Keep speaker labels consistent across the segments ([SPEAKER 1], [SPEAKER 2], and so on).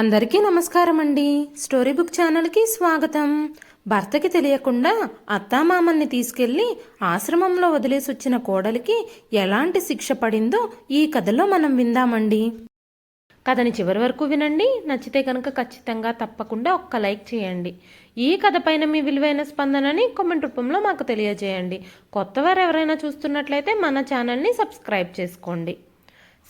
[SPEAKER 1] అందరికీ నమస్కారం అండి స్టోరీ బుక్ ఛానల్కి స్వాగతం. భర్తకి తెలియకుండా అత్తామామల్ని తీసుకెళ్ళి ఆశ్రమంలో వదిలేసి వచ్చిన కోడలికి ఎలాంటి శిక్ష పడిందో ఈ కథలో మనం విందామండి. కథని చివరి వరకు వినండి. నచ్చితే కనుక ఖచ్చితంగా తప్పకుండా ఒక్క లైక్ చేయండి. ఈ కథ పైన మీ విలువైన స్పందనని కామెంట్ రూపంలో మాకు తెలియజేయండి. కొత్తవారు ఎవరైనా చూస్తున్నట్లయితే మన ఛానల్ని సబ్స్క్రైబ్ చేసుకోండి.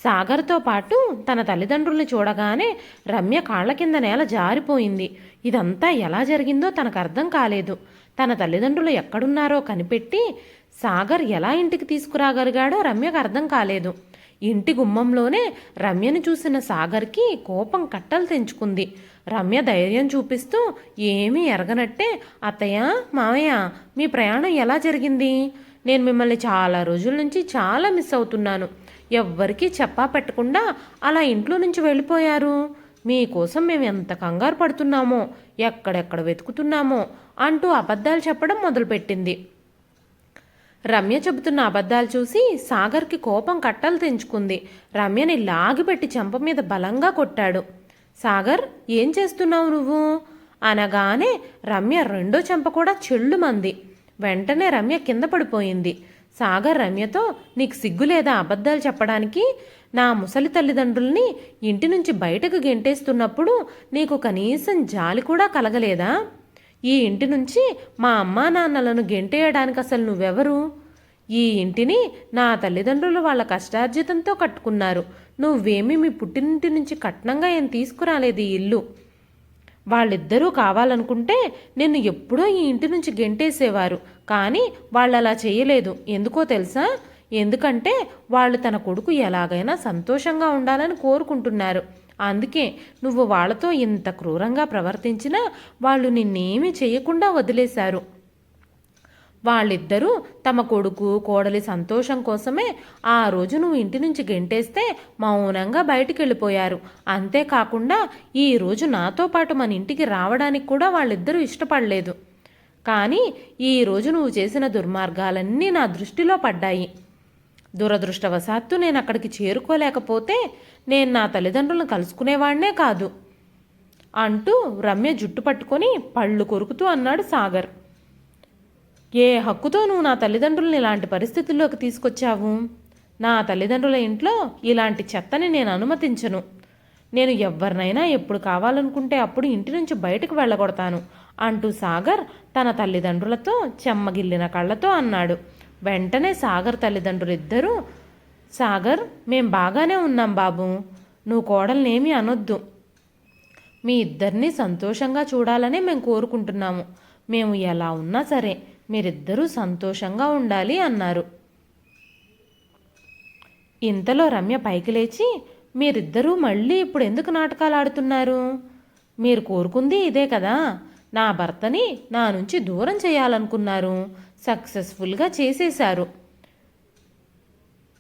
[SPEAKER 1] సాగర్తో పాటు తన తల్లిదండ్రుల్ని చూడగానే రమ్య కాళ్ళ కింద నేల జారిపోయింది. ఇదంతా ఎలా జరిగిందో తనకు అర్థం కాలేదు. తన తల్లిదండ్రులు ఎక్కడున్నారో కనిపెట్టి సాగర్ ఎలా ఇంటికి తీసుకురాగలిగాడో రమ్యకు అర్థం కాలేదు. ఇంటి గుమ్మంలోనే రమ్యను చూసిన సాగర్కి కోపం కట్టలు తెంచుకుంది. రమ్య ధైర్యం చూపిస్తూ ఏమీ ఎరగనట్టే అత్తయ్య మావయ్య మీ ప్రయాణం ఎలా జరిగింది? నేను మిమ్మల్ని చాలా రోజుల నుంచి చాలా మిస్ అవుతున్నాను. ఎవ్వరికీ చెప్పా పెట్టకుండా అలా ఇంట్లో నుంచి వెళ్ళిపోయారు. మీకోసం మేము ఎంత కంగారు పడుతున్నామో ఎక్కడెక్కడ వెతుకుతున్నామో అంటూ అబద్ధాలు చెప్పడం మొదలుపెట్టింది. రమ్య చెబుతున్న అబద్ధాలు చూసి సాగర్కి కోపం కట్టలు తెంచుకుంది. రమ్యని లాగిపెట్టి చెంప మీద బలంగా కొట్టాడు. సాగర్ ఏం చేస్తున్నావు నువ్వు? అనగానే రమ్య రెండో చెంప కూడా చెల్లుమంది. వెంటనే రమ్య కింద పడిపోయింది. సాగర్ రమ్యతో నీకు సిగ్గు లేదా అబద్ధాలు చెప్పడానికి నా ముసలి తల్లిదండ్రుల్ని ఇంటి నుంచి బయటకు గెంటేస్తున్నప్పుడు నీకు కనీసం జాలి కూడా కలగలేదా? ఈ ఇంటి నుంచి మా అమ్మా నాన్నలను గెంటేయడానికి అసలు నువ్వెవరు? ఈ ఇంటిని నా తల్లిదండ్రులు వాళ్ళ కష్టార్జితంతో కట్టుకున్నారు. నువ్వేమీ మీ పుట్టినింటి నుంచి కట్నంగా ఏం తీసుకురాలేదు ఈ ఇల్లు? వాళ్ళిద్దరూ కావాలనుకుంటే నిన్ను ఎప్పుడో ఈ ఇంటి నుంచి గెంటేసేవారు. కానీ వాళ్ళు అలా చేయలేదు. ఎందుకో తెలుసా? ఎందుకంటే వాళ్ళు తన కొడుకు ఎలాగైనా సంతోషంగా ఉండాలని కోరుకుంటున్నారు. అందుకే నువ్వు వాళ్ళతో ఇంత క్రూరంగా ప్రవర్తించినా వాళ్ళు నిన్నేమీ చేయకుండా వదిలేశారు. వాళ్ళిద్దరూ తమ కొడుకు కోడలి సంతోషం కోసమే ఆ రోజు నువ్వు ఇంటి నుంచి గెంటేస్తే మౌనంగా బయటికి వెళ్ళిపోయారు అంతేకాకుండా ఈ రోజు నాతో పాటు మన ఇంటికి రావడానికి కూడా వాళ్ళిద్దరూ ఇష్టపడలేదు. కానీ ఈ రోజు నువ్వు చేసిన దుర్మార్గాలన్నీ నా దృష్టిలో పడ్డాయి. దురదృష్టవశాత్తు నేను అక్కడికి చేరుకోలేకపోతే నేను నా తల్లిదండ్రులను కలుసుకునేవాడినే కాదు అంటూ రమ్య జుట్టు పట్టుకొని పళ్ళు కొరుకుతూ అన్నాడు సాగర్. ఏ హక్కుతో నువ్వు నా తల్లిదండ్రులను ఇలాంటి పరిస్థితుల్లోకి తీసుకొచ్చావు? నా తల్లిదండ్రుల ఇంట్లో ఇలాంటి చెత్తని నేను అనుమతించను. నేను ఎవరినైనా ఎప్పుడు కావాలనుకుంటే అప్పుడు ఇంటి నుంచి బయటకు వెళ్ళగొడతాను. అంటూ సాగర్ తన తల్లిదండ్రులతో చెమ్మగిల్లిన కళ్ళతో అన్నాడు. వెంటనే సాగర్ తల్లిదండ్రులిద్దరూ సాగర్ మేం బాగానే ఉన్నాం బాబు. నువ్వు కోడల్నేమీ అనొద్దు. మీ ఇద్దరిని సంతోషంగా చూడాలని మేము కోరుకుంటున్నాము. మేము ఎలా ఉన్నా సరే మీరిద్దరూ సంతోషంగా ఉండాలి అన్నారు. ఇంతలో రమ్య పైకి లేచి మీరిద్దరూ మళ్ళీ ఇప్పుడు ఎందుకు నాటకాలు ఆడుతున్నారు మీరు కోరుకుంది ఇదే కదా. నా భర్తని నా నుంచి దూరం చేయాలనుకున్నారు. సక్సెస్ఫుల్గా చేసేశారు.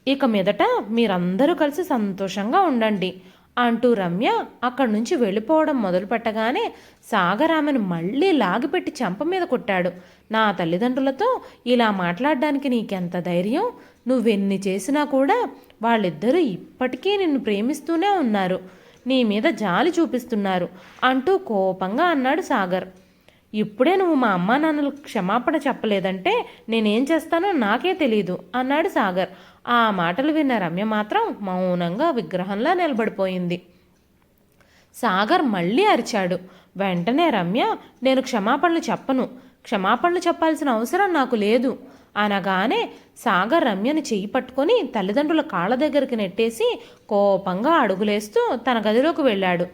[SPEAKER 1] ఇక మీదట మీరందరూ కలిసి సంతోషంగా ఉండండి అంటూ రమ్య అక్కడి నుంచి వెళ్ళిపోవడం మొదలుపెట్టగానే సాగర్ ఆమెను మళ్ళీ లాగిపెట్టి చెంప మీద కొట్టాడు. నా తల్లిదండ్రులతో ఇలా మాట్లాడడానికి నీకెంత ధైర్యం? నువ్వెన్ని చేసినా కూడా వాళ్ళిద్దరూ ఇప్పటికీ నిన్ను ప్రేమిస్తూనే ఉన్నారు. నీ మీద జాలి చూపిస్తున్నారు అంటూ కోపంగా అన్నాడు సాగర్. ఇప్పుడే నువ్వు మా అమ్మా నాన్నలు క్షమాపణ చెప్పలేదంటే నేనేం చేస్తానో నాకే తెలియదు అన్నాడు సాగర్. ఆ మాటలు విన్న రమ్య మాత్రం మౌనంగా విగ్రహంలా నిలబడిపోయింది. సాగర్ మళ్ళీ అరిచాడు. వెంటనే రమ్య నేను క్షమాపణలు చెప్పను. క్షమాపణలు చెప్పాల్సిన అవసరం నాకు లేదు. అనగానే సాగర్ రమ్యని చెయ్యి పట్టుకొని తల్లిదండ్రుల కాళ్ళ దగ్గరికి నెట్టేసి కోపంగా అడుగులేస్తూ తన గదిలోకి వెళ్ళాడు.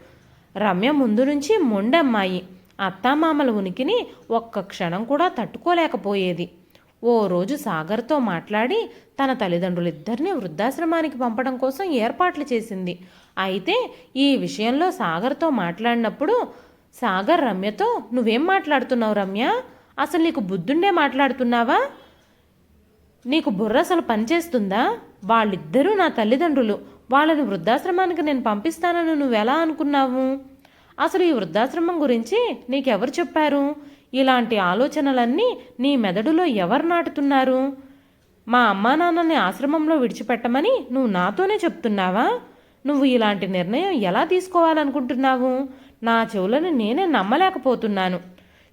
[SPEAKER 1] రమ్య ముందు నుంచి మొండమ్మాయి. అత్తామామల ఉనికిని ఒక్క క్షణం కూడా తట్టుకోలేకపోయేది. ఓ రోజు సాగర్తో మాట్లాడి తన తల్లిదండ్రులిద్దరినీ వృద్ధాశ్రమానికి పంపడం కోసం ఏర్పాట్లు చేసింది. అయితే ఈ విషయంలో సాగర్తో మాట్లాడినప్పుడు సాగర్ రమ్యతో నువ్వేం మాట్లాడుతున్నావు రమ్య? అసలు నీకు బుద్ధుండే మాట్లాడుతున్నావా? నీకు బుర్ర అసలు పనిచేస్తుందా? వాళ్ళిద్దరూ నా తల్లిదండ్రులు. వాళ్ళని వృద్ధాశ్రమానికి నేను పంపిస్తానని నువ్వెలా అనుకున్నావు? అసలు ఈ వృద్ధాశ్రమం గురించి నీకెవరు చెప్పారు? ఇలాంటి ఆలోచనలన్నీ నీ మెదడులో ఎవరు నాటుతున్నారు? మా అమ్మా నాన్నని ఆశ్రమంలో విడిచిపెట్టమని నువ్వు నాతోనే చెప్తున్నావా? నువ్వు ఇలాంటి నిర్ణయం ఎలా తీసుకోవాలనుకుంటున్నావు? నా చెవులను నేనే నమ్మలేకపోతున్నాను.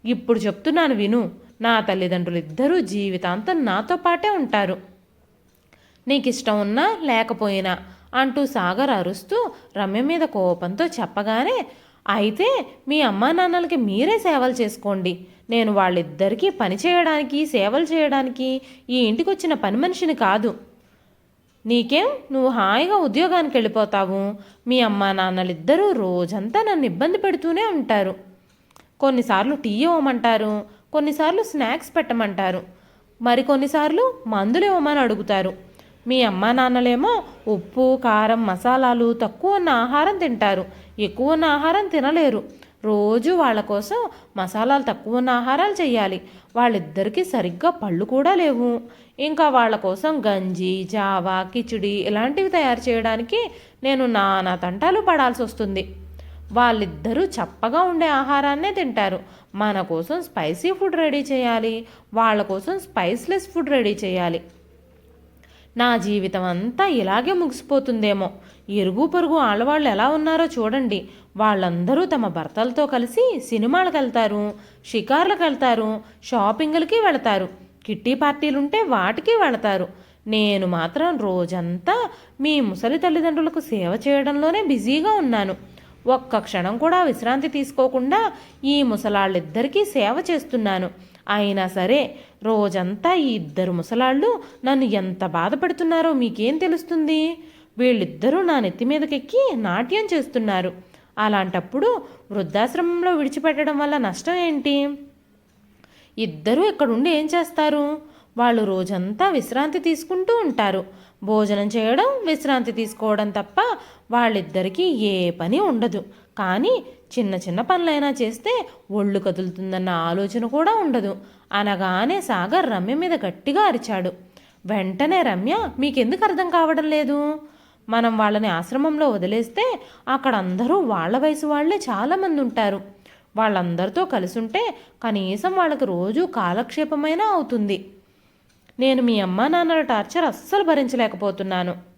[SPEAKER 1] ఇప్పుడు చెప్తున్నాను విను. నా తల్లిదండ్రులు ఇద్దరూ జీవితాంతం నాతో పాటే ఉంటారు. నీకు ఇష్టం ఉన్నా లేకపోయినా అంటూ సాగర్ అరుస్తూ రమ్య మీద కోపంతో చెప్పగానే అయితే మీ అమ్మా నాన్నలకి మీరే సేవలు చేసుకోండి. నేను వాళ్ళిద్దరికీ పని చేయడానికి సేవలు చేయడానికి ఈ ఇంటికి వచ్చిన పని మనిషిని కాదు. నీకేం? నువ్వు హాయిగా ఉద్యోగానికి వెళ్ళిపోతావు. మీ అమ్మా నాన్నలిద్దరూ రోజంతా నన్ను ఇబ్బంది పెడుతూనే ఉంటారు. కొన్నిసార్లు టీ ఇవ్వమంటారు కొన్నిసార్లు స్నాక్స్ పెట్టమంటారు. మరి కొన్నిసార్లు మందులు ఇవ్వమని అడుగుతారు. మీ అమ్మా నాన్నలేమో ఉప్పు కారం మసాలాలు తక్కువ ఉన్న ఆహారం తింటారు. ఎక్కువ ఉన్న ఆహారం తినలేరు. రోజు వాళ్ళ కోసం మసాలాలు తక్కువ ఉన్న ఆహారాలు చేయాలి వాళ్ళిద్దరికీ సరిగ్గా పళ్ళు కూడా లేవు. ఇంకా వాళ్ళ కోసం గంజి జావా కిచిడి ఇలాంటివి తయారు చేయడానికి నేను నానా తంటాలు పడాల్సి వస్తుంది. వాళ్ళిద్దరూ చప్పగా ఉండే ఆహారాన్నే తింటారు. మన కోసం స్పైసీ ఫుడ్ రెడీ చేయాలి. వాళ్ళ కోసం స్పైస్లెస్ ఫుడ్ రెడీ చేయాలి. నా జీవితం అంతా ఇలాగే ముగిసిపోతుందేమో. ఇరుగు పొరుగు ఆడవాళ్ళు ఎలా ఉన్నారో చూడండి. వాళ్ళందరూ తమ భర్తలతో కలిసి సినిమాలకు వెళ్తారు షికార్లకు వెళ్తారు షాపింగ్లకి వెళతారు కిట్టి పార్టీలుంటే వాటికి వెళతారు. నేను మాత్రం రోజంతా మీ ముసలి తల్లిదండ్రులకు సేవ చేయడంలోనే బిజీగా ఉన్నాను. ఒక్క క్షణం కూడా విశ్రాంతి తీసుకోకుండా ఈ ముసలాళ్ళిద్దరికీ సేవ చేస్తున్నాను. అయినా సరే రోజంతా ఈ ఇద్దరు ముసలాళ్ళు నన్ను ఎంత బాధపడుతున్నారో మీకేం తెలుస్తుంది? వీళ్ళిద్దరూ నా నెత్తి మీదకెక్కి నాట్యం చేస్తున్నారు. అలాంటప్పుడు వృద్ధాశ్రమంలో విడిచిపెట్టడం వల్ల నష్టం ఏంటి? ఇద్దరూ ఇక్కడుండి ఏం చేస్తారు? వాళ్ళు రోజంతా విశ్రాంతి తీసుకుంటూ ఉంటారు. భోజనం చేయడం విశ్రాంతి తీసుకోవడం తప్ప వాళ్ళిద్దరికీ ఏ పని ఉండదు. కానీ చిన్న చిన్న పనులైనా చేస్తే ఒళ్ళు కదులుతుందన్న ఆలోచన కూడా ఉండదు. అనగానే సాగర్ రమ్య మీద గట్టిగా అరిచాడు. వెంటనే రమ్య మీకెందుకు అర్థం కావడం లేదు? మనం వాళ్ళని ఆశ్రమంలో వదిలేస్తే అక్కడ అందరూ వాళ్ళ వయసు వాళ్ళే చాలామంది ఉంటారు. వాళ్ళందరితో కలిసి ఉంటే కనీసం వాళ్ళకి రోజు కాలక్షేపమైనా అవుతుంది. నేను మీ అమ్మా నాన్నల టార్చర్ అస్సలు భరించలేకపోతున్నాను.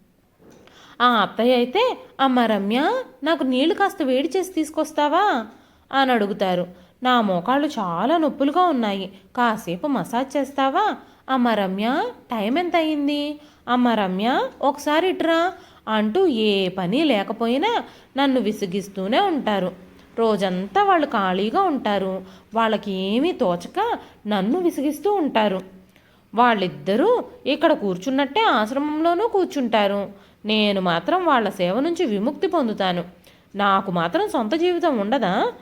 [SPEAKER 1] ఆ అత్తయ్య అయితే అమ్మ రమ్య నాకు నీళ్ళు కాస్త వేడి చేసి తీసుకొస్తావా? అని అడుగుతారు. నా మోకాళ్ళు చాలా నొప్పులుగా ఉన్నాయి. కాసేపు మసాజ్ చేస్తావా? అమ్మ రమ్య టైం ఎంత అయింది? అమ్మ రమ్య ఒకసారి ఇట్రా అంటూ ఏ పని లేకపోయినా నన్ను విసిగిస్తూనే ఉంటారు. రోజంతా వాళ్ళు ఖాళీగా ఉంటారు. వాళ్ళకి ఏమీ తోచక నన్ను విసిగిస్తూ ఉంటారు. వాళ్ళిద్దరూ ఇక్కడ కూర్చున్నట్టే ఆశ్రమంలోనూ కూర్చుంటారు. నేను మాత్రం వాళ్ళ సేవ నుంచి విముక్తి పొందుతాను. నాకు మాత్రం సొంత జీవితం ఉండదా?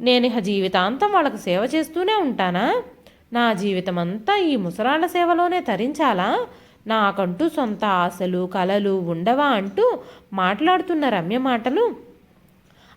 [SPEAKER 1] నేను ఇహ జీవితాంతం వాళ్ళకు సేవ చేస్తూనే ఉంటానా? నా జీవితం అంతా ఈ ముసలాళ్ళ సేవలోనే తరించాలా? నాకంటూ సొంత ఆశలు కలలు ఉండవా అంటూ మాట్లాడుతున్న రమ్య మాటలు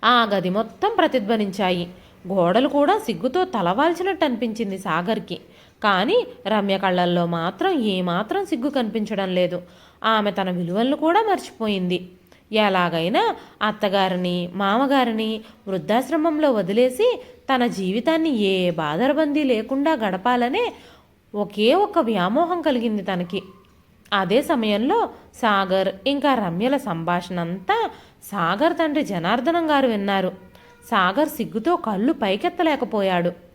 [SPEAKER 1] ఆ గది మొత్తం ప్రతిధ్వనించాయి. గోడలు కూడా సిగ్గుతో తలవాల్చినట్టు అనిపించింది సాగర్కి. కానీ రమ్య కళ్ళల్లో మాత్రం ఏమాత్రం సిగ్గు కనిపించడం లేదు. ఆమె తన విలువలను కూడా మర్చిపోయింది. ఎలాగైనా అత్తగారిని మామగారిని వృద్ధాశ్రమంలో వదిలేసి తన జీవితాన్ని ఏ బాధరబందీ లేకుండా గడపాలనే ఒకే ఒక్క వ్యామోహం కలిగింది తనకి. అదే సమయంలో సాగర్ ఇంకా రమ్యల సంభాషణ అంతా సాగర్ తండ్రి జనార్దనం గారు విన్నారు. సాగర్ సిగ్గుతో కళ్ళు పైకెత్తలేకపోయాడు.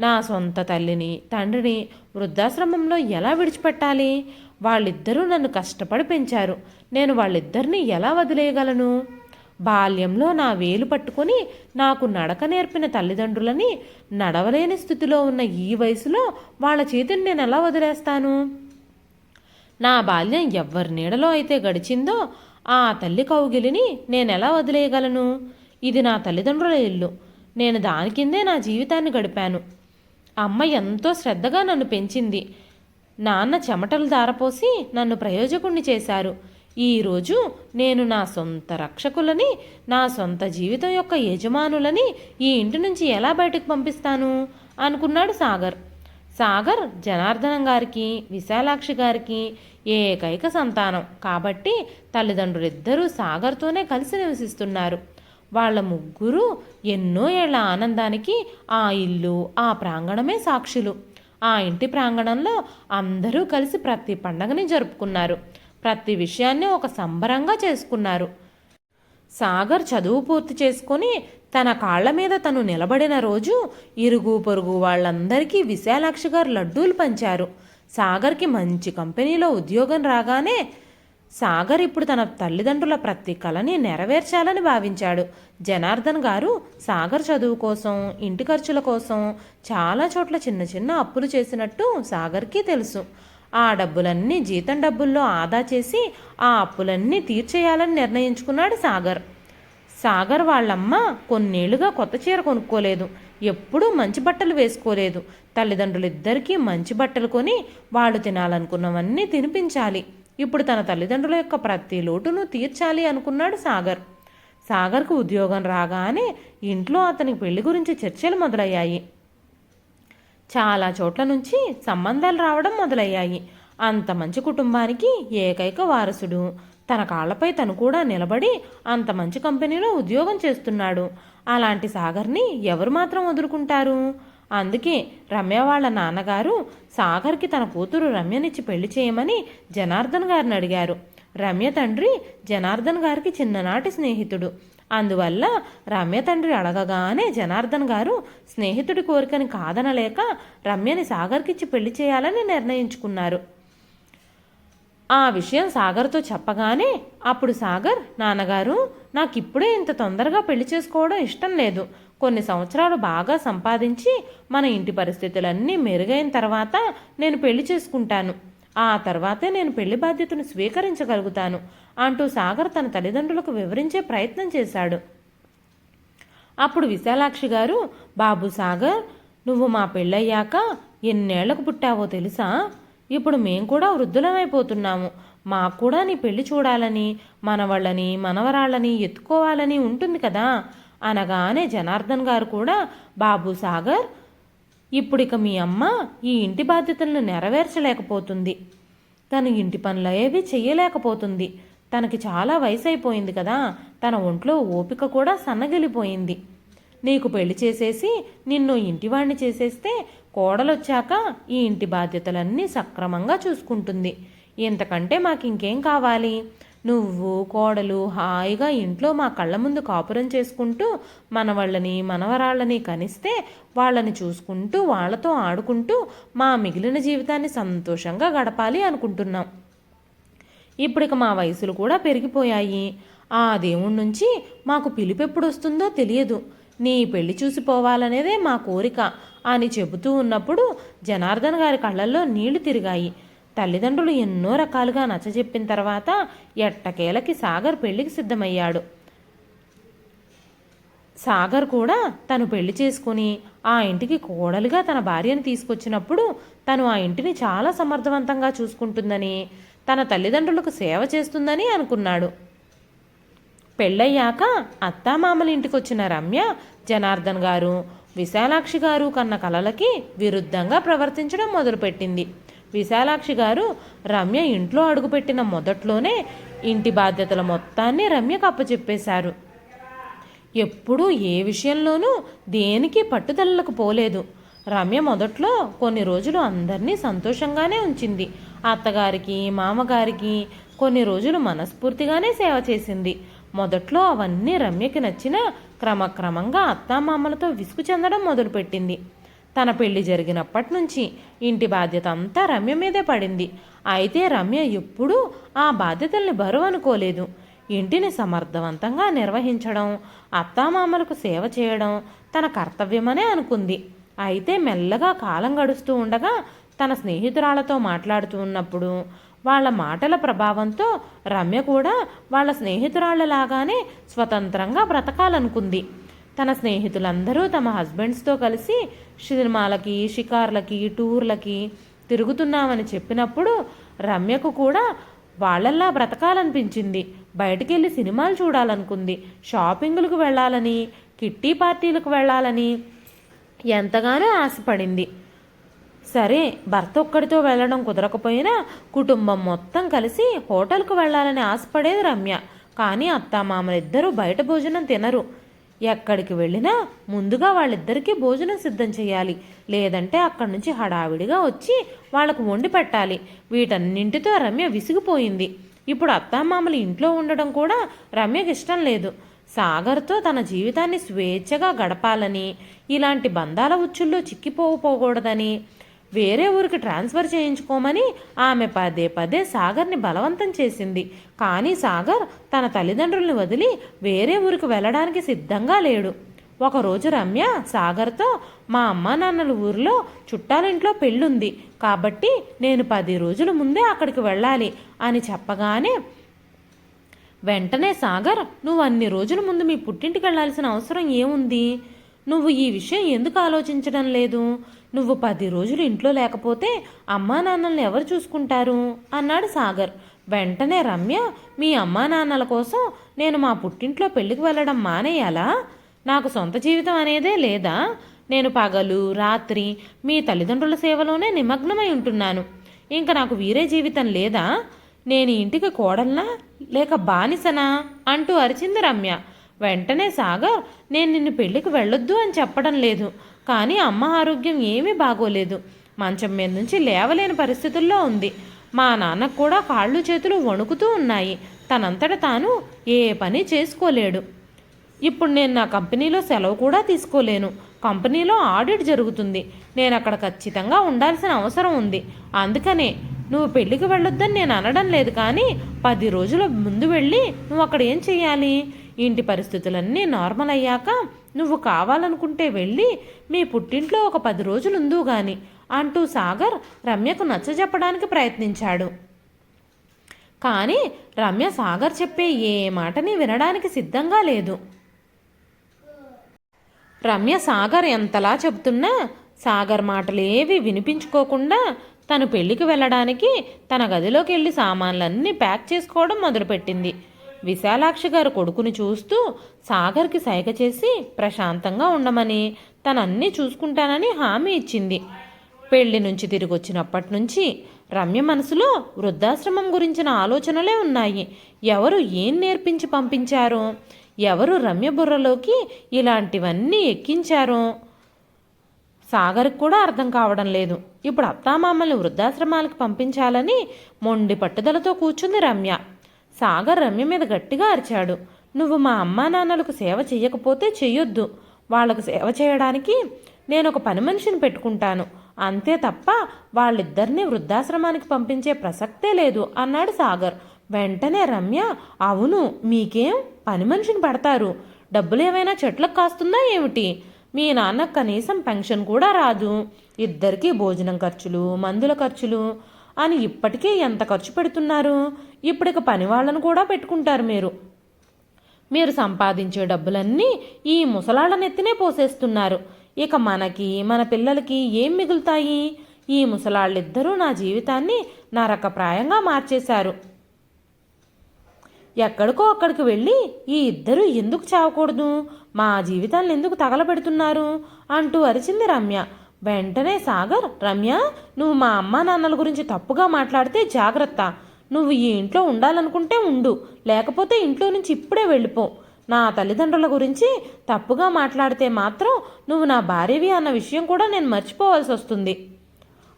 [SPEAKER 1] నా సొంత తల్లిని తండ్రిని వృద్ధాశ్రమంలో ఎలా విడిచిపెట్టాలి? వాళ్ళిద్దరూ నన్ను కష్టపడి పెంచారు. నేను వాళ్ళిద్దరిని ఎలా వదిలేయగలను? బాల్యంలో నా వేలు పట్టుకొని నాకు నడక నేర్పిన తల్లిదండ్రులని నడవలేని స్థితిలో ఉన్న ఈ వయసులో వాళ్ళ చేతిని నేను ఎలా వదిలేస్తాను? నా బాల్యం ఎవ్వరి నీడలో అయితే గడిచిందో ఆ తల్లి కౌగిలిని నేను ఎలా వదిలేయగలను? ఇది నా తల్లిదండ్రుల ఇల్లు. నేను దాని కిందే నా జీవితాన్ని గడిపాను. అమ్మ ఎంతో శ్రద్ధగా నన్ను పెంచింది. నాన్న చెమటలు దారపోసి నన్ను ప్రయోజకుణ్ణి చేశారు. ఈరోజు నేను నా సొంత రక్షకులని నా సొంత జీవితం యొక్క యజమానులని ఈ ఇంటి నుంచి ఎలా బయటకు పంపిస్తాను? అనుకున్నాడు సాగర్. సాగర్ జనార్దనం గారికి విశాలాక్షి గారికి ఏకైక సంతానం. కాబట్టి తల్లిదండ్రులిద్దరూ సాగర్తోనే కలిసి నివసిస్తున్నారు. వాళ్ళ ముగ్గురు ఎన్నో ఏళ్ళ ఆనందానికి ఆ ఇల్లు ఆ ప్రాంగణమే సాక్షులు. ఆ ఇంటి ప్రాంగణంలో అందరూ కలిసి ప్రతి పండగని జరుపుకున్నారు. ప్రతి విషయాన్ని ఒక సంబరంగా చేసుకున్నారు. సాగర్ చదువు పూర్తి చేసుకొని తన కాళ్ళ మీద తను నిలబడిన రోజు ఇరుగు పొరుగు వాళ్ళందరికీ విశాలాక్షి గారు లడ్డూలు పంచారు. సాగర్కి మంచి కంపెనీలో ఉద్యోగం రాగానే సాగర్ ఇప్పుడు తన తల్లిదండ్రుల ప్రతి కలని నెరవేర్చాలని భావించాడు. జనార్దన్ గారు సాగర్ చదువు కోసం ఇంటి ఖర్చుల కోసం చాలా చోట్ల చిన్న చిన్న అప్పులు చేసినట్టు సాగర్కి తెలుసు. ఆ డబ్బులన్నీ జీతం డబ్బుల్లో ఆదా చేసి ఆ అప్పులన్నీ తీర్చేయాలని నిర్ణయించుకున్నాడు సాగర్. సాగర్ వాళ్ళమ్మ కొన్నేళ్ళుగా కొత్త చీర కొనుక్కోలేదు. ఎప్పుడూ మంచి బట్టలు వేసుకోలేదు. తల్లిదండ్రులిద్దరికీ మంచి బట్టలు కొని వాళ్ళు తినాలనుకున్నవన్నీ తినిపించాలి. ఇప్పుడు తన తల్లిదండ్రుల యొక్క ప్రతి లోటును తీర్చాలి అనుకున్నాడు సాగర్. సాగర్కు ఉద్యోగం రాగానే ఇంట్లో అతనికి పెళ్ళి గురించి చర్చలు మొదలయ్యాయి. చాలా చోట్ల నుంచి సంబంధాలు రావడం మొదలయ్యాయి. అంత మంచి కుటుంబానికి ఏకైక వారసుడు. తన కాళ్ళపై తను కూడా నిలబడి అంత మంచి కంపెనీలో ఉద్యోగం చేస్తున్నాడు. అలాంటి సాగర్ని ఎవరు మాత్రం వదులుకుంటారు? అందుకే రమ్య వాళ్ళ నాన్నగారు సాగర్కి తన కూతురు రమ్యనిచ్చి పెళ్ళి చేయమని జనార్దన్ గారిని అడిగారు. రమ్య తండ్రి జనార్దన్ గారికి చిన్ననాటి స్నేహితుడు. అందువల్ల రమ్య తండ్రి అడగగానే జనార్దన్ గారు స్నేహితుడి కోరికని కాదనలేక రమ్యని సాగర్కిచ్చి పెళ్ళి చేయాలని నిర్ణయించుకున్నారు. ఆ విషయం సాగర్తో చెప్పగానే అప్పుడు సాగర్ నాన్నగారు నాకు ఇప్పుడే ఇంత తొందరగా పెళ్ళి చేసుకోవడం ఇష్టం లేదు. కొన్ని సంవత్సరాలు బాగా సంపాదించి మన ఇంటి పరిస్థితులన్నీ మెరుగైన తర్వాత నేను పెళ్ళి చేసుకుంటాను. ఆ తర్వాతే నేను పెళ్ళి బాధ్యతను స్వీకరించగలుగుతాను అంటూ సాగర్ తన తల్లిదండ్రులకు వివరించే ప్రయత్నం చేశాడు. అప్పుడు విశాలాక్షి గారు బాబు సాగర్ నువ్వు మా పెళ్ళయ్యాక ఎన్నేళ్ళకు పుట్టావో తెలుసా? ఇప్పుడు మేం కూడా వృద్ధులమైపోతున్నాము. మాకు కూడా నీ పెళ్ళి చూడాలని మనవాళ్ళని మనవరాళ్ళని ఎత్తుకోవాలని ఉంటుంది కదా. అనగానే జనార్దన్ గారు కూడా బాబు సాగర్ ఇప్పుడిక మీ అమ్మ ఈ ఇంటి బాధ్యతలను నెరవేర్చలేకపోతుంది. తను ఇంటి పనులు ఏవి చేయలేకపోతుంది తనకి చాలా వయసు అయిపోయింది కదా తన ఒంట్లో ఓపిక కూడా సన్నగిలిపోయింది. నీకు పెళ్ళి చేసేసి నిన్ను ఇంటివాణ్ణి చేసేస్తే కోడలొచ్చాక ఈ ఇంటి బాధ్యతలన్నీ సక్రమంగా చూసుకుంటుంది. ఇంతకంటే మాకు ఇంకేం కావాలి? నువ్వు కోడలు హాయిగా ఇంట్లో మా కళ్ళ ముందు కాపురం చేసుకుంటూ మనవాళ్ళని మనవరాళ్ళని కనిస్తే వాళ్ళని చూసుకుంటూ వాళ్ళతో ఆడుకుంటూ మా మిగిలిన జీవితాన్ని సంతోషంగా గడపాలి అనుకుంటున్నాం. ఇప్పుడిక మా వయసులు కూడా పెరిగిపోయాయి. ఆ దేవుడి నుంచి మాకు పిలుపెప్పుడు వస్తుందో తెలియదు. నీ పెళ్ళి చూసిపోవాలనేదే మా కోరిక అని చెబుతూ ఉన్నప్పుడు జనార్దన్ గారి కళ్ళల్లో నీళ్ళు తిరిగాయి. తల్లిదండ్రులు ఎన్నో రకాలుగా నచ్చజెప్పిన తర్వాత ఎట్టకేలకి సాగర్ పెళ్ళికి సిద్ధమయ్యాడు. సాగర్ కూడా తను పెళ్ళి చేసుకుని ఆ ఇంటికి కోడలుగా తన భార్యను తీసుకొచ్చినప్పుడు తను ఆ ఇంటిని చాలా సమర్థవంతంగా చూసుకుంటుందని తన తల్లిదండ్రులకు సేవ చేస్తుందని అనుకున్నాడు. పెళ్ళయ్యాక అత్తామామల ఇంటికొచ్చిన రమ్య జనార్దన్ గారు విశాలాక్షి గారు కన్న కలలకి విరుద్ధంగా ప్రవర్తించడం మొదలుపెట్టింది. విశాలాక్షి గారు రమ్య ఇంట్లో అడుగుపెట్టిన మొదట్లోనే ఇంటి బాధ్యతల మొత్తాన్ని రమ్యకు అప్పచెప్పేశారు. ఎప్పుడూ ఏ విషయంలోనూ దేనికి పట్టుదలకు పోలేదు. రమ్య మొదట్లో కొన్ని రోజులు అందరినీ సంతోషంగానే ఉంచింది. అత్తగారికి మామగారికి కొన్ని రోజులు మనస్ఫూర్తిగానే సేవ చేసింది. మొదట్లో అవన్నీ రమ్యకి నచ్చిన క్రమక్రమంగా అత్తామామలతో విసుగు చెందడం మొదలుపెట్టింది. తన పెళ్ళి జరిగినప్పటి నుంచి ఇంటి బాధ్యత అంతా రమ్య మీదే పడింది. అయితే రమ్య ఎప్పుడూ ఆ బాధ్యతల్ని బరువు అనుకోలేదు ఇంటిని సమర్థవంతంగా నిర్వహించడం అత్తామామలకు సేవ చేయడం తన కర్తవ్యమనే అనుకుంది. అయితే మెల్లగా కాలం గడుస్తూ ఉండగా తన స్నేహితురాలతో మాట్లాడుతూ ఉన్నప్పుడు వాళ్ళ మాటల ప్రభావంతో రమ్య కూడా వాళ్ళ స్నేహితురాళ్ళలాగానే స్వతంత్రంగా బ్రతకాలనుకుంది. తన స్నేహితులందరూ తమ హస్బెండ్స్తో కలిసి సినిమాలకి షికార్లకి టూర్లకి తిరుగుతున్నామని చెప్పినప్పుడు రమ్యకు కూడా వాళ్ళల్లా బ్రతకాలనిపించింది. బయటికెళ్ళి సినిమాలు చూడాలనుకుంది. షాపింగులకు వెళ్ళాలని కిట్టి పార్టీలకు వెళ్ళాలని ఎంతగానో ఆశపడింది. సరే భర్త ఒక్కడితో వెళ్ళడం కుదరకపోయినా కుటుంబం మొత్తం కలిసి హోటల్కు వెళ్ళాలని ఆశపడేది రమ్య. కానీ అత్త మామలిద్దరూ బయట భోజనం తినరు. ఎక్కడికి వెళ్ళినా ముందుగా వాళ్ళిద్దరికీ భోజనం సిద్ధం చేయాలి. లేదంటే అక్కడి నుంచి హడావిడిగా వచ్చి వాళ్ళకు వండి పెట్టాలి. వీటన్నింటితో రమ్య విసిగిపోయింది. ఇప్పుడు అత్తామామలు ఇంట్లో ఉండడం కూడా రమ్యకి ఇష్టం లేదు. సాగర్తో తన జీవితాన్ని స్వేచ్ఛగా గడపాలని ఇలాంటి బంధాల ఉచ్చుల్లో చిక్కిపోకూడదని వేరే ఊరికి ట్రాన్స్ఫర్ చేయించుకోమని ఆమె పదే పదే సాగర్ని బలవంతం చేసింది. కానీ సాగర్ తన తల్లిదండ్రుల్ని వదిలి వేరే ఊరికి వెళ్ళడానికి సిద్ధంగా లేడు. ఒకరోజు రమ్య సాగర్తో మా అమ్మ నాన్నల ఊరిలో చుట్టాలింట్లో పెళ్ళుంది. కాబట్టి నేను పది రోజుల ముందే అక్కడికి వెళ్ళాలి అని చెప్పగానే వెంటనే సాగర్ నువ్వు అన్ని రోజుల ముందు మీ పుట్టింటికి వెళ్ళాల్సిన అవసరం ఏముంది? నువ్వు ఈ విషయం ఎందుకు ఆలోచించడం లేదు? నువ్వు పది రోజులు ఇంట్లో లేకపోతే అమ్మా నాన్నల్ని ఎవరు చూసుకుంటారు? అన్నాడు సాగర్. వెంటనే రమ్య మీ అమ్మా నాన్నల కోసం నేను మా పుట్టింట్లో పెళ్ళికి వెళ్ళడం మానేయాలా? నాకు సొంత జీవితం అనేదే లేదా? నేను పగలు రాత్రి మీ తల్లిదండ్రుల సేవలోనే నిమగ్నమై ఉంటున్నాను. ఇంకా నాకు వీరే జీవితం లేదా? నేను ఇంటికి కోడల్నా లేక బానిసనా? అంటూ అరిచింది రమ్య. వెంటనే సాగర్ నేను నిన్ను పెళ్ళికి వెళ్ళొద్దు అని చెప్పడం లేదు. కానీ అమ్మ ఆరోగ్యం ఏమీ బాగోలేదు. మంచం మీద నుంచి లేవలేని పరిస్థితుల్లో ఉంది. మా నాన్నకు కూడా కాళ్ళు చేతులు వణుకుతూ ఉన్నాయి. తనంతట తాను ఏ పని చేసుకోలేడు. ఇప్పుడు నేను నా కంపెనీలో సెలవు కూడా తీసుకోలేను. కంపెనీలో ఆడిట్ జరుగుతుంది. నేను అక్కడ ఖచ్చితంగా ఉండాల్సిన అవసరం ఉంది. అందుకనే నువ్వు పెళ్ళికి వెళ్ళొద్దని నేను అనడం లేదు కానీ పది రోజుల ముందు వెళ్ళి నువ్వు అక్కడ ఏం చేయాలి ఇంటి పరిస్థితులన్నీ నార్మల్ అయ్యాక నువ్వు కావాలనుకుంటే వెళ్ళి మీ పుట్టింట్లో ఒక పది రోజులు ఉందు గాని అంటూ సాగర్ రమ్యకు నచ్చజెప్పడానికి ప్రయత్నించాడు. కానీ రమ్య సాగర్ చెప్పే ఏ మాటని వినడానికి సిద్ధంగా లేదు. రమ్య సాగర్ ఎంతలా చెబుతున్నా సాగర్ మాటలేవి వినిపించుకోకుండా తను పెళ్ళికి వెళ్ళడానికి తన గదిలోకి వెళ్ళి సామాన్లన్నీ ప్యాక్ చేసుకోవడం మొదలుపెట్టింది. విశాలాక్షి గారు కొడుకుని చూస్తూ సాగర్కి సైగ చేసి ప్రశాంతంగా ఉండమని తనన్నీ చూసుకుంటానని హామీ ఇచ్చింది. పెళ్ళి నుంచి తిరిగి వచ్చినప్పటి నుంచి రమ్య మనసులో వృద్ధాశ్రమం గురించిన ఆలోచనలే ఉన్నాయి. ఎవరు ఏం నేర్పించి పంపించారో? ఎవరు రమ్య బుర్రలోకి ఇలాంటివన్నీ ఎక్కించారో? సాగర్కి కూడా అర్థం కావడం లేదు. ఇప్పుడు అత్తామామల్ని వృద్ధాశ్రమాలకు పంపించాలని మొండి పట్టుదలతో కూర్చుంది రమ్య. సాగర్ రమ్య మీద గట్టిగా అరిచాడు. నువ్వు మా అమ్మా నాన్నలకు సేవ చేయకపోతే చెయ్యొద్దు. వాళ్ళకు సేవ చేయడానికి నేను ఒక పని మనిషిని పెట్టుకుంటాను. అంతే తప్ప వాళ్ళిద్దరినీ వృద్ధాశ్రమానికి పంపించే ప్రసక్తే లేదు అన్నాడు సాగర్. వెంటనే రమ్య అవును మీకేం పని మనిషిని పడతారు? డబ్బులు ఏమైనా చెట్లకు కాస్తుందా ఏమిటి? మీ నాన్న కనీసం పెన్షన్ కూడా రాదు. ఇద్దరికీ భోజనం ఖర్చులు మందుల ఖర్చులు అని ఇప్పటికే ఎంత ఖర్చు పెడుతున్నారు? ఇప్పటిక పని వాళ్ళను కూడా పెట్టుకుంటారు మీరు. మీరు సంపాదించే డబ్బులన్నీ ఈ ముసలాళ్ళ నెత్తినే పోసేస్తున్నారు. ఇక మనకి మన పిల్లలకి ఏం మిగులుతాయి? ఈ ముసలాళ్ళిద్దరూ నా జీవితాన్ని నరకప్రాయంగా మార్చేశారు. ఎక్కడికో అక్కడికి వెళ్ళి ఈ ఇద్దరు ఎందుకు చావకూడదు? మా జీవితాలను ఎందుకు తగలబెడుతున్నారు? అంటూ అరిచింది రమ్య. వెంటనే సాగర్ రమ్య నువ్వు మా అమ్మ నాన్నల గురించి తప్పుగా మాట్లాడితే జాగ్రత్త. నువ్వు ఈ ఇంట్లో ఉండాలనుకుంటే ఉండు. లేకపోతే ఇంట్లో నుంచి ఇప్పుడే వెళ్ళిపో. నా తల్లిదండ్రుల గురించి తప్పుగా మాట్లాడితే మాత్రం నువ్వు నా భార్యవి అన్న విషయం కూడా నేను మర్చిపోవాల్సి వస్తుంది.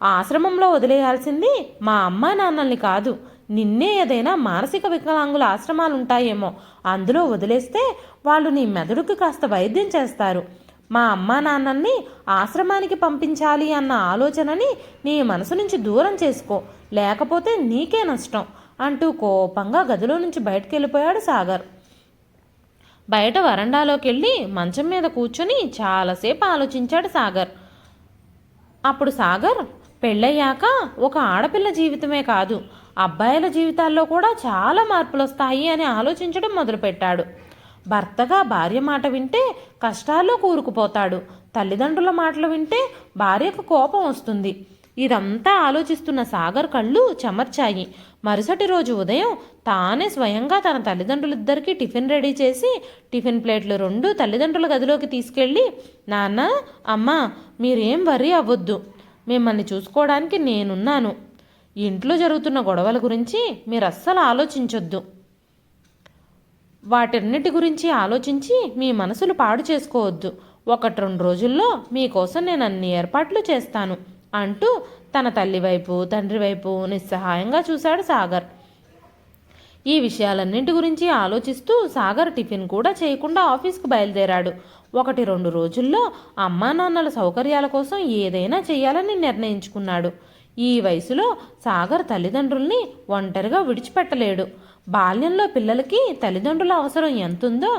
[SPEAKER 1] ఆశ్రమంలో వదిలేయాల్సింది మా అమ్మా నాన్నల్ని కాదు. నిన్నే ఏదైనా మానసిక వికలాంగుల ఆశ్రమాలు ఉంటాయేమో అందులో వదిలేస్తే వాళ్ళు నీ మెదడుకి కాస్త వైద్యం చేస్తారు. మా అమ్మా నాన్నల్ని ఆశ్రమానికి పంపించాలి అన్న ఆలోచనని నీ మనసు నుంచి దూరం చేసుకో. లేకపోతే నీకే నష్టం అంటూ కోపంగా గదిలో నుంచి బయటకు వెళ్ళిపోయాడు సాగర్. బయట వరండాలోకి వెళ్ళి మంచం మీద కూర్చొని చాలాసేపు ఆలోచించాడు సాగర్. అప్పుడు సాగర్ పెళ్ళయ్యాక ఒక ఆడపిల్ల జీవితమే కాదు అబ్బాయిల జీవితాల్లో కూడా చాలా మార్పులు వస్తాయి అని ఆలోచించడం మొదలుపెట్టాడు. భర్తగా భార్య మాట వింటే కష్టాల్లో కూరుకుపోతాడు. తల్లిదండ్రుల మాటలు వింటే భార్యకు కోపం వస్తుంది. ఇదంతా ఆలోచిస్తున్న సాగర్ కళ్ళు చెమర్చాయి. మరుసటి రోజు ఉదయం తానే స్వయంగా తన తల్లిదండ్రులిద్దరికీ టిఫిన్ రెడీ చేసి టిఫిన్ ప్లేట్లు రెండు తల్లిదండ్రుల గదిలోకి తీసుకెళ్ళి నాన్న అమ్మ మీరేం వర్రీ అవ్వద్దు. మిమ్మల్ని చూసుకోవడానికి నేనున్నాను. ఇంట్లో జరుగుతున్న గొడవల గురించి మీరు అస్సలు ఆలోచించొద్దు. వాటన్నిటి గురించి ఆలోచించి మీ మనసులు పాడు చేసుకోవద్దు. ఒకటి రెండు రోజుల్లో మీకోసం నేను అన్ని ఏర్పాట్లు చేస్తాను అంటూ తన తల్లి వైపు తండ్రి వైపు నిస్సహాయంగా చూశాడు సాగర్. ఈ విషయాలన్నింటి గురించి ఆలోచిస్తూ సాగర్ టిఫిన్ కూడా చేయకుండా ఆఫీస్కి బయలుదేరాడు. ఒకటి రెండు రోజుల్లో అమ్మా నాన్నల సౌకర్యాల కోసం ఏదైనా చేయాలని నిర్ణయించుకున్నాడు. ఈ వయసులో సాగర్ తల్లిదండ్రుల్ని ఒంటరిగా విడిచిపెట్టలేడు. బాల్యంలో పిల్లలకి తల్లిదండ్రుల అవసరం ఎంతుందో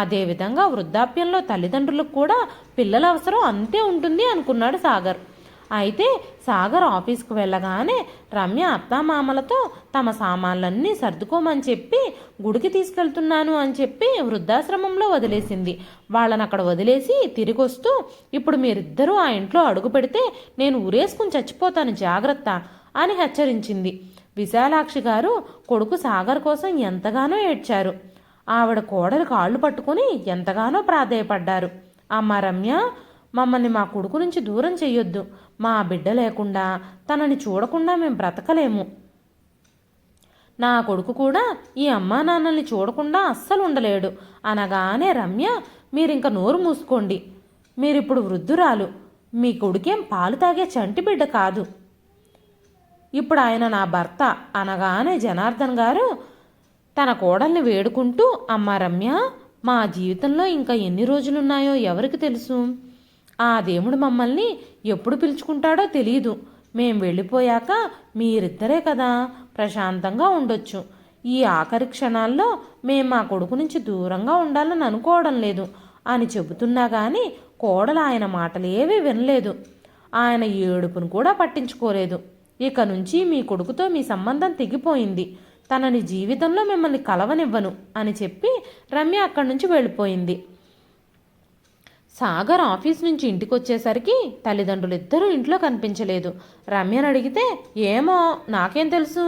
[SPEAKER 1] అదేవిధంగా వృద్ధాప్యంలో తల్లిదండ్రులకు కూడా పిల్లల అవసరం అంతే ఉంటుంది అనుకున్నాడు సాగర్. అయితే సాగర్ ఆఫీస్కు వెళ్ళగానే రమ్య అత్తామామలతో తమ సామాన్లన్నీ సర్దుకోమని చెప్పి గుడికి తీసుకెళ్తున్నాను అని చెప్పి వృద్ధాశ్రమంలో వదిలేసింది. వాళ్ళని అక్కడ వదిలేసి తిరిగి వస్తూ ఇప్పుడు మీరిద్దరూ ఆ ఇంట్లో అడుగు పెడితే నేను ఊరేసుకుని చచ్చిపోతాను జాగ్రత్త అని హెచ్చరించింది. విశాలాక్షి గారు కొడుకు సాగర్ కోసం ఎంతగానో ఏడ్చారు. ఆవిడ కోడలు కాళ్ళు పట్టుకుని ఎంతగానో ప్రాధేయపడ్డారు. అమ్మ రమ్య మమ్మల్ని మా కొడుకు నుంచి దూరం చెయ్యొద్దు. మా బిడ్డ లేకుండా తనని చూడకుండా మేము బ్రతకలేము. నా కొడుకు కూడా ఈ అమ్మా నాన్నల్ని చూడకుండా అస్సలు ఉండలేడు అనగానే రమ్య మీరింక నోరు మూసుకోండి. మీరిప్పుడు వృద్ధురాలు. మీ కొడుకేం పాలు తాగే చంటి బిడ్డ కాదు. ఇప్పుడు ఆయన నా భర్త అనగానే జనార్దన్ గారు తన కోడల్ని వేడుకుంటూ అమ్మ రమ్య మా జీవితంలో ఇంకా ఎన్ని రోజులున్నాయో ఎవరికి తెలుసు? ఆ దేవుడు మమ్మల్ని ఎప్పుడు పిలుచుకుంటాడో తెలియదు మేం వెళ్ళిపోయాక మీరిద్దరే కదా ప్రశాంతంగా ఉండొచ్చు. ఈ ఆఖరి క్షణాల్లో మేం మా కొడుకు నుంచి దూరంగా ఉండాలని అనుకోవడం లేదు. అని చెబుతున్నా కానీ కోడలు ఆయన మాటలేవీ వినలేదు. ఆయన ఏడుపును కూడా పట్టించుకోలేదు. ఇక నుంచి మీ కొడుకుతో మీ సంబంధం తెగిపోయింది. తనని జీవితంలో మిమ్మల్ని కలవనివ్వను అని చెప్పి రమ్య అక్కడి నుంచి వెళ్ళిపోయింది. సాగర్ ఆఫీస్ నుంచి ఇంటికి వచ్చేసరికి తల్లిదండ్రులు ఇద్దరూ ఇంట్లో కనిపించలేదు. రమ్యను అడిగితే ఏమో నాకేం తెలుసు?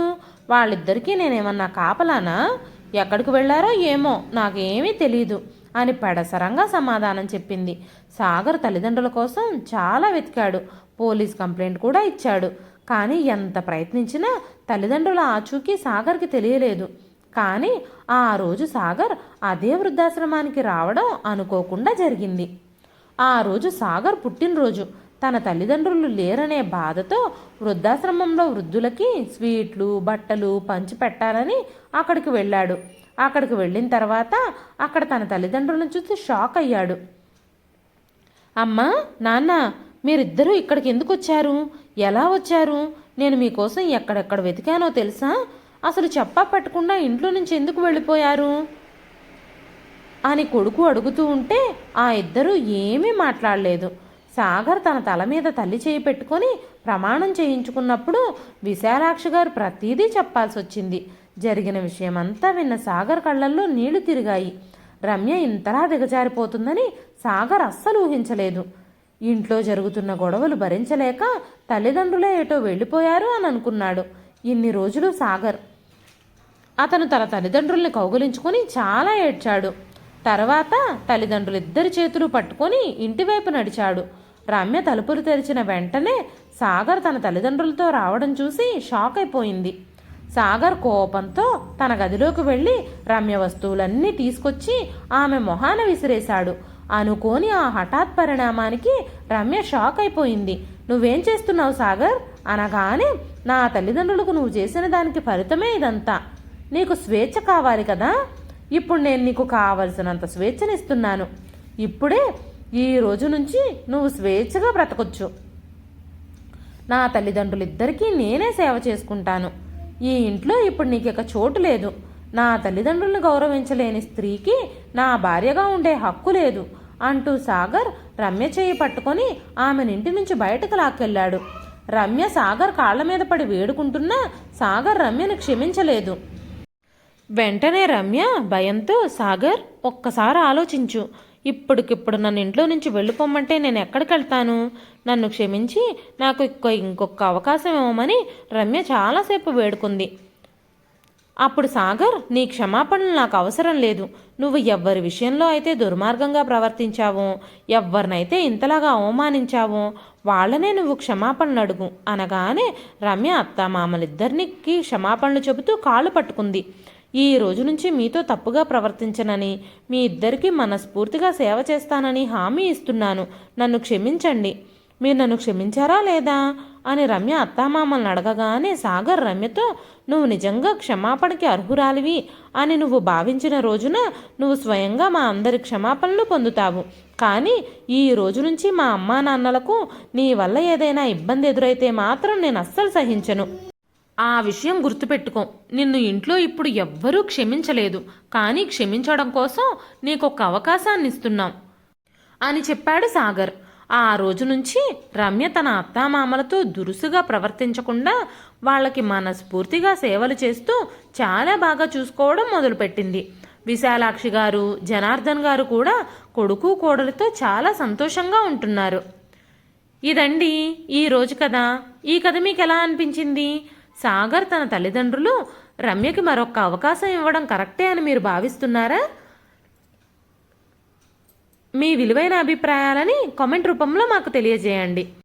[SPEAKER 1] వాళ్ళిద్దరికీ నేనేమన్నా కాపలానా? ఎక్కడికి వెళ్ళారో ఏమో నాకేమీ తెలియదు అని పెడసరంగా సమాధానం చెప్పింది. సాగర్ తల్లిదండ్రుల కోసం చాలా వెతికాడు. పోలీస్ కంప్లైంట్ కూడా ఇచ్చాడు. కానీ ఎంత ప్రయత్నించినా తల్లిదండ్రుల ఆచూకీ సాగర్కి తెలియలేదు. కానీ ఆ రోజు సాగర్ అదే వృద్ధాశ్రమానికి రావడం అనుకోకుండా జరిగింది. ఆ రోజు సాగర్ పుట్టినరోజు. తన తల్లిదండ్రులు లేరనే బాధతో వృద్ధాశ్రమంలో వృద్ధులకి స్వీట్లు బట్టలు పంచి పెట్టాలని అక్కడికి వెళ్ళాడు. అక్కడికి వెళ్ళిన తర్వాత అక్కడ తన తల్లిదండ్రులను చూసి షాక్ అయ్యాడు. అమ్మా నాన్న మీరిద్దరూ ఇక్కడికి ఎందుకు వచ్చారు? ఎలా వచ్చారు? నేను మీకోసం ఎక్కడెక్కడ వెతికానో తెలుసా? అసలు చెప్పా పెట్టకుండా ఇంట్లో నుంచి ఎందుకు వెళ్ళిపోయారు? అని కొడుకు అడుగుతూ ఉంటే ఆ ఇద్దరూ ఏమీ మాట్లాడలేదు. సాగర్ తన తల మీద తల్లి చేయి పెట్టుకొని ప్రమాణం చేయించుకున్నప్పుడు విశాలాక్షి గారు ప్రతీదీ చెప్పాల్సి వచ్చింది జరిగిన విషయమంతా విన్న సాగర్ కళ్ళల్లో నీళ్ళు తిరిగాయి. రమ్య ఇంతలా దిగజారిపోతుందని సాగర్ అస్సలు ఊహించలేదు. ఇంట్లో జరుగుతున్న గొడవలు భరించలేక తల్లిదండ్రులే ఏటో వెళ్ళిపోయారు అని అనుకున్నాడు. ఇన్ని రోజులు సాగర్. అతను తన తల్లిదండ్రుల్ని కౌగులించుకొని చాలా ఏడ్చాడు. తర్వాత తల్లిదండ్రులు ఇద్దరి చేతులు పట్టుకొని ఇంటివైపు నడిచాడు. రమ్య తలుపులు తెరిచిన వెంటనే సాగర్ తన తల్లిదండ్రులతో రావడం చూసి షాక్ అయిపోయింది. సాగర్ కోపంతో తన గదిలోకి వెళ్ళి రమ్య వస్తువులన్నీ తీసుకొచ్చి ఆమె మొహాన విసిరేశాడు. అనుకోని ఆ హఠాత్ పరిణామానికి రమ్య షాక్ అయిపోయింది. నువ్వేం చేస్తున్నావు సాగర్? అనగానే నా తల్లిదండ్రులకు నువ్వు చేసిన దానికి ఫలితమే ఇదంతా. నీకు స్వేచ్ఛ కావాలి కదా? ఇప్పుడు నేను నీకు కావలసినంత స్వేచ్ఛనిస్తున్నాను. ఇప్పుడే ఈ రోజు నుంచి నువ్వు స్వేచ్ఛగా బ్రతకొచ్చు. నా తల్లిదండ్రులిద్దరికీ నేనే సేవ చేసుకుంటాను. ఈ ఇంట్లో ఇప్పుడు నీకు ఇక చోటు లేదు. నా తల్లిదండ్రులను గౌరవించలేని స్త్రీకి నా భార్యగా ఉండే హక్కు లేదు అంటూ సాగర్ రమ్య చేయి పట్టుకొని ఆమెను ఇంటి నుంచి బయటకు లాక్కెళ్ళాడు. రమ్య సాగర్ కాళ్ళ మీద పడి వేడుకుంటున్నా సాగర్ రమ్యను క్షమించలేదు. వెంటనే రమ్య భయంతో సాగర్ ఒక్కసారి ఆలోచించు. ఇప్పటికిప్పుడు నన్ను ఇంట్లో నుంచి వెళ్ళిపోమ్మంటే నేను ఎక్కడికి వెళ్తాను? నన్ను క్షమించి నాకు ఇంకొక అవకాశం ఇవ్వమని రమ్య చాలాసేపు వేడుకుంది. అప్పుడు సాగర్ నీ క్షమాపణలు నాకు అవసరం లేదు. నువ్వు ఎవ్వరి విషయంలో అయితే దుర్మార్గంగా ప్రవర్తించావో? ఎవరినైతే ఇంతలాగా అవమానించావో? వాళ్ళనే నువ్వు క్షమాపణలు అడుగు అనగానే రమ్య అత్త అత్తామామలిద్దరికి క్షమాపణలు చెబుతూ కాళ్ళు పట్టుకుంది. ఈ రోజు నుంచి మీతో తప్పుగా ప్రవర్తించనని మీ ఇద్దరికీ మనస్ఫూర్తిగా సేవ చేస్తానని హామీ ఇస్తున్నాను. నన్ను క్షమించండి. మీరు నన్ను క్షమించారా లేదా? అని రమ్య అత్తామామల్ని అడగగానే సాగర్ రమ్యతో నువ్వు నిజంగా క్షమాపణకి అర్హురాలివి అని నువ్వు భావించిన రోజున నువ్వు స్వయంగా మా అందరి క్షమాపణలు పొందుతావు. కానీ ఈ రోజు నుంచి మా అమ్మా నాన్నలకు నీ వల్ల ఏదైనా ఇబ్బంది ఎదురైతే మాత్రం నేను అస్సలు సహించను. ఆ విషయం గుర్తుపెట్టుకో. నిన్ను ఇంట్లో ఇప్పుడు ఎవ్వరూ క్షమించలేదు. కానీ క్షమించడం కోసం నీకొక అవకాశాన్ని ఇస్తున్నాం అని చెప్పాడు సాగర్. ఆ రోజు నుంచి రమ్య తన అత్తామామలతో దురుసుగా ప్రవర్తించకుండా వాళ్ళకి మనస్ఫూర్తిగా సేవలు చేస్తూ చాలా బాగా చూసుకోవడం మొదలుపెట్టింది. విశాలాక్షి గారు జనార్దన్ గారు కూడా కొడుకు కోడలితో చాలా సంతోషంగా ఉంటున్నారు. ఇదండి ఈ రోజు కథ. ఈ కథ మీకు ఎలా అనిపించింది? సాగర్ తన తల్లిదండ్రులు రమ్యకి మరొక అవకాశం ఇవ్వడం కరెక్టే అని మీరు భావిస్తున్నారా? మీ విలువైన అభిప్రాయాలని కామెంట్ రూపంలో మాకు తెలియజేయండి.